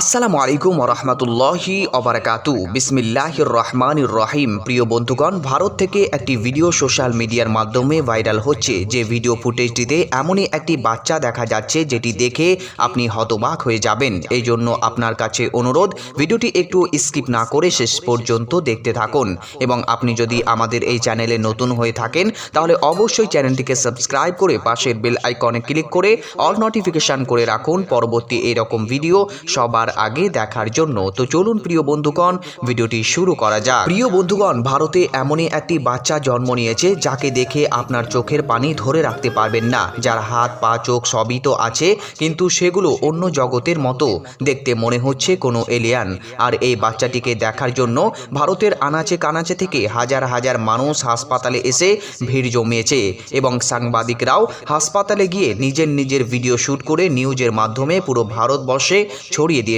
আসসালামু আলাইকুম রহমতুল্লাহি অবরাকাতু বিসমিল্লাহির রহমানির রহিম। প্রিয় বন্ধুগণ, ভারত থেকে একটি ভিডিও সোশ্যাল মিডিয়ার মাধ্যমে ভাইরাল হচ্ছে। যে ভিডিও ফুটেজটিতে এমনই একটি বাচ্চা দেখা যাচ্ছে, যেটি দেখে আপনি হতবাক হয়ে যাবেন। এই জন্য আপনার কাছে অনুরোধ, ভিডিওটি একটু স্কিপ না করে শেষ পর্যন্ত দেখতে থাকুন। এবং আপনি যদি আমাদের এই চ্যানেলে নতুন হয়ে থাকেন, তাহলে অবশ্যই চ্যানেলটিকে সাবস্ক্রাইব করে পাশের বেল আইকনে ক্লিক করে অল নোটিফিকেশন করে রাখুন। পরবর্তী এরকম ভিডিও সবার আগে দেখার জন্য তো চলুন প্রিয় বন্ধুগণ, ভিডিওটি শুরু করা যাক। প্রিয় বন্ধুগণ, ভারতে এমনই একটি বাচ্চা জন্ম নিয়েছে যাকে দেখে আপনার চোখের পানি ধরে রাখতে পারবেন না। যার হাত, পা, চোখ সবই তো আছে, কিন্তু সেগুলো অন্য জগতের মতো। দেখতে মনে হচ্ছে কোনো এলিয়ান আর এই বাচ্চাটিকে দেখার জন্য ভারতের আনাচে কানাচে থেকে হাজার হাজার মানুষ হাসপাতালে এসে ভিড় জমিয়েছে এবং সাংবাদিকরাও হাসপাতালে গিয়ে নিজের নিজের ভিডিও শ্যুট করে নিউজের মাধ্যমে পুরো ভারতবর্ষে ছড়িয়ে দিয়েছে।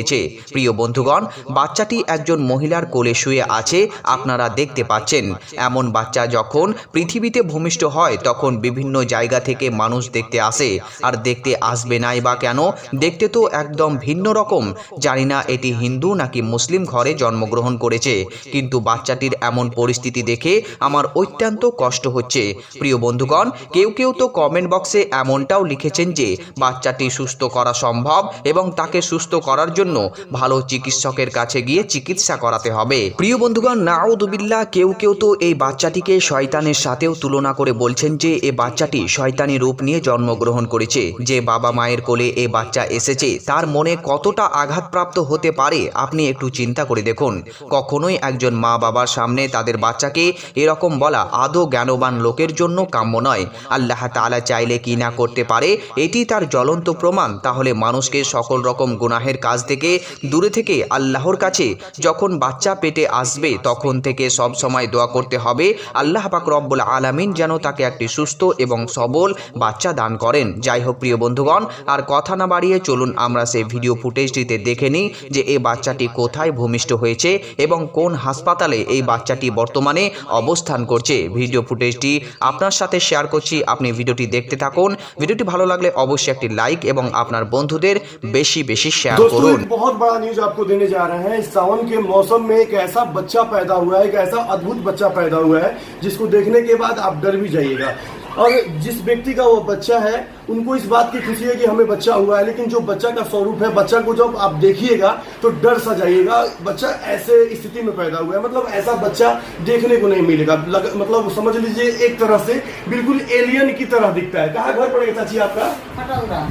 প্রিয় বন্ধুগণ, বাচ্চাটি একজন মহিলার কোলে শুয়ে আছে, আপনারা দেখতে পাচ্ছেন। এমন বাচ্চা যখন পৃথিবীতে ভূমিষ্ঠ হয়, তখন বিভিন্ন জায়গা থেকে মানুষ দেখতে আসে। আর দেখতে আসবে নাই বা কেন? দেখতে তো একদম ভিন্ন রকম। জানি না এটি হিন্দু নাকি মুসলিম ঘরে জন্মগ্রহণ করেছে। কিন্তু বাচ্চাটির এমন পরিস্থিতি দেখে আমার অত্যন্ত কষ্ট হচ্ছে। প্রিয় বন্ধুগণ, কেউ কেউ তো কমেন্ট বক্সে এমনটাও লিখেছেন যে, বাচ্চাটি সুস্থ করা সম্ভব এবং তাকে সুস্থ করার জন্য ভালো চিকিৎসকের কাছে গিয়ে চিকিৎসা করাতে হবে। প্রিয় বন্ধুগণ নাউদুবিল্লাহ কেউ কেউ তো এই বাচ্চাটিকে শয়তানের সাথেও তুলনা করে বলছেন যে, এ বাচ্চাটি শয়তানি রূপ নিয়ে জন্মগ্রহণ করেছে। যে বাবা মায়ের কোলে এ বাচ্চা এসেছে, তার মনে কতটা আঘাতপ্রাপ্ত হতে পারে, আপনি একটু চিন্তা করে দেখুন। কখনোই একজন মা বাবার সামনে তাদের বাচ্চাকে এরকম বলা আদৌ জ্ঞানবান লোকের জন্য কাম্য নয়। আল্লাহ তালা চাইলে কি না করতে পারে, এটি তার জ্বলন্ত প্রমাণ। তাহলে মানুষকে সকল রকম গুনাহের কাজ থেকে থেকে দূরে থেকে আল্লাহর কাছে। যখন বাচ্চা পেটে আসবে তখন থেকে সব সময় দোয়া করতে হবে আল্লাহ পাক রব্বুল আলামিন যেন তাকে একটি সুস্থ এবং সবল বাচ্চা দান করেন। যাই হোক প্রিয় বন্ধুগণ আর কথা না বাড়িয়ে চলুন আমরা সেই ভিডিও ফুটেজটিতে দেখে নিই যে এই বাচ্চাটি কোথায় ভূমিষ্ঠ হয়েছে এবং কোন হাসপাতালে এই বাচ্চাটি বর্তমানে অবস্থান করছে। ভিডিও ফুটেজটি আপনার সাথে শেয়ার করছি আপনি ভিডিওটি দেখতে থাকুন। ভিডিওটি ভালো লাগলে অবশ্যই একটি লাইক এবং আপনার বন্ধুদের বেশি বেশি শেয়ার করুন। बहुत बड़ा न्यूज़ आपको देने जा रहे हैं। सावन के मौसम में एक ऐसा बच्चा पैदा हुआ है, एक ऐसा अद्भुत बच्चा पैदा हुआ है, जिसको देखने के बाद आप डर भी जाइएगा। और जिस व्यक्ति का वो बच्चा है उनको इस बात की खुशी है कि हमें बच्चा हुआ है। लेकिन जो बच्चा का स्वरूप है बच्चा को जब आप देखिएगा तो डर सा जाइएगा। बच्चा ऐसे स्थिति में पैदा हुआ है। मतलब ऐसा बच्चा देखने को नहीं मिलेगा। लग, मतलब समझ लीजिए एक तरह से बिल्कुल एलियन की तरह दिखता है। कहाँ घर पड़ेगा चाची आपका?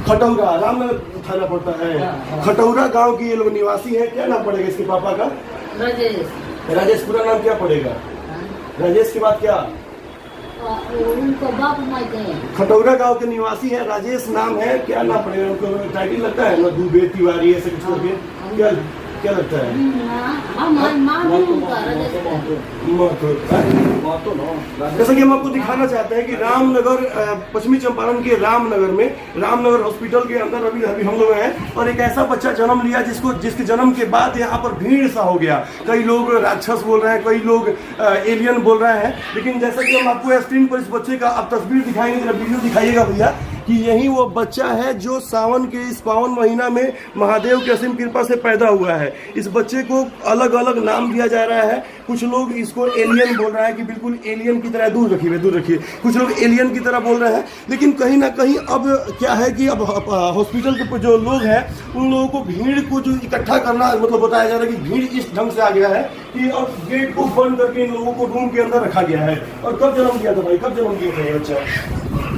खटौरा। रामनगर थाना पड़ता है। खटौरा गाँव की ये लोग निवासी है। क्या नाम पड़ेगा इसके पापा का? राजेश। राजेश पूरा नाम क्या पड़ेगा? राजेश के बाद क्या? खटौरा गाँव के निवासी है, राजेश नाम है, क्या नाम पड़ेगा उनको? टाइटल लगता है? ना दुबे तिवारी ऐसे कुछ करके। क्या क्या लगता है? हम जैसा कि हम आपको दिखाना चाहते हैं कि रामनगर पश्चिमी चंपारण के रामनगर में, रामनगर हॉस्पिटल के अंदर अभी अभी हम लोग हैं और एक ऐसा बच्चा जन्म लिया जिसको, जिसके जन्म के बाद यहाँ पर भीड़ सा हो गया। कई लोग राक्षस बोल रहे हैं, कई लोग एलियन बोल रहे हैं। लेकिन जैसा कि हम आपको स्क्रीन पर इस बच्चे का अब तस्वीर दिखाएँगे, जरा वीडियो दिखाइएगा भैया। कि यही वो बच्चा है जो सावन के इस पावन महीना में महादेव की असीम कृपा से पैदा हुआ है। इस बच्चे को अलग अलग नाम दिया जा रहा है। कुछ लोग इसको एलियन बोल रहा है कि बिल्कुल एलियन की तरह दूर रखिए दूर रखिए। कुछ लोग एलियन की तरह बोल रहे हैं, लेकिन कहीं ना कहीं अब क्या है कि अब हॉस्पिटल के जो लोग हैं, उन लोगों को भीड़ को जो इकट्ठा करना मतलब बताया जा रहा है कि भीड़ इस ढंग से आ गया है कि अब गेट को बंद करके इन लोगों को रूम के अंदर रखा गया है। और कब जन्म दिया था भाई? कब जन्म दिया था ये बच्चा?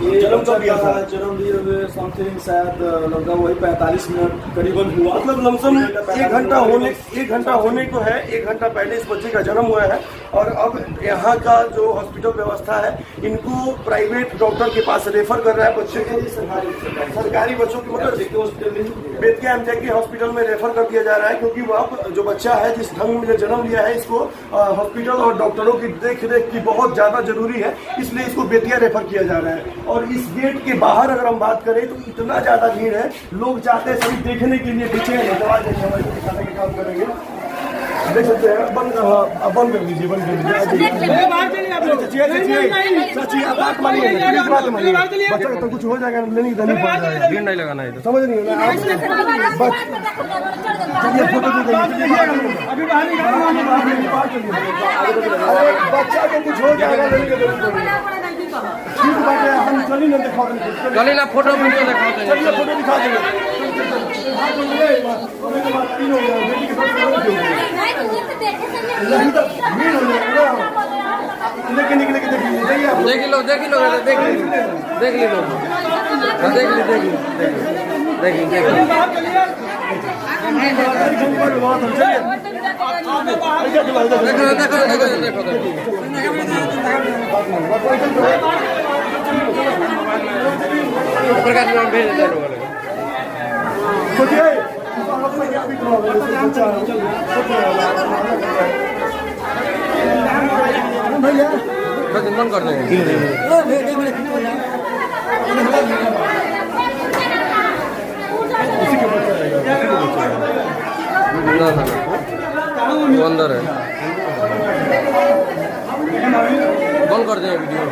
ये जन्म कब दिया था? जन्म दिए समथिंग शायद लगभग वही पैंतालीस मिनट करीबन हुआ। मतलब लमसम एक घंटा होने एक घंटा होने को है एक घंटा पहले इस बच्चे का जन्म हुआ है। और अब यहाँ का जो हॉस्पिटल व्यवस्था है इनको प्राइवेट डॉक्टर के पास रेफर कर रहा है बच्चे को। सरकारी बच्चों की मतलब बेतिया एम के हॉस्पिटल में रेफर कर दिया जा रहा है क्योंकि वह जो बच्चा है जिस ढंग में जन्म लिया है इसको हॉस्पिटल और डॉक्टरों की देख रेख की बहुत ज़्यादा ज़रूरी है इसलिए इसको बेतिया रेफर किया जा रहा है। और इस गेट के बाहर अगर हम बात करें तो इतना ज़्यादा भीड़ है लोग जाते हैं सभी देखने के लिए पीछे हैं दवा देंगे हमारे को काम करेंगे देख सकते हैं बंद हाँ, बंद कर दीजिए बंद कर दीजिए बच्चा तो कुछ हो जाएगा लेने की देनी पड़ जाएगा भीड़ नहीं लगाना है समझ नहीं चलिए फ़ोटो दे दीजिए अभी बाहर अरे बच्चा को कुछ हो जाएगा लेने की देनी पड़ेगा ठीक बात है हम चलिए ना दिखा देंगे चलिए ना फोटो वीडियो दिखाओ चलिए फोटो दिखा देंगे अभी तो बात तीन हो गया बेटी के साथ फोटो क्यों नहीं तो भीड़ हो जाएगा ना लेके निकले के देखिए जाइए आप देख लो देख लो देख लो देख लो हाँ, देख ली देख ली देख ली देख ली देखो देखो देखो देखो देखो प्रकाश में भेज दे रहा हूँ भैया बस मन कर देंगे ना ना वो अंदर है बंद कर दें वीडियो।